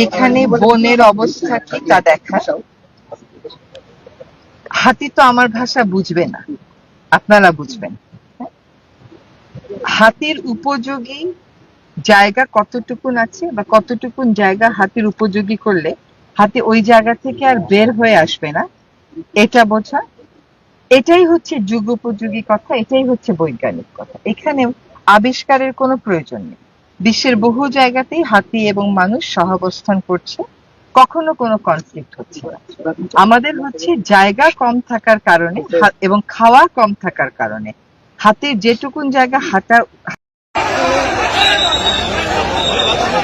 এইখানে বনের অবস্থা কি তা দেখা হাতি তো আমার ভাষা বুঝবে না। আপনারা বুঝবেন। হাতির উপযোগী জায়গা কতটুকুন আছে বা কতটুকুন জায়গা হাতির উপযোগী করলে হাতি ওই জায়গা থেকে আর বের হয়ে আসবে না? এটা বোঝা। এটাই হচ্ছে যুগ উপযোগী কথা, এটাই হচ্ছে বৈজ্ঞানিক কথা। এখানে আবিষ্কারের কোনো প্রয়োজন নেই। বিশ্বের বহু জায়গাতেই হাতি এবং মানুষ সহাবস্থান করছে, কখনো কোনো কনফ্লিক্ট হচ্ছে না। আমাদের হচ্ছে জায়গা কম থাকার কারণে এবং খাওয়া কম থাকার কারণে। হাতির যেটুকুন জায়গা হাঁটা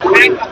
Thank you.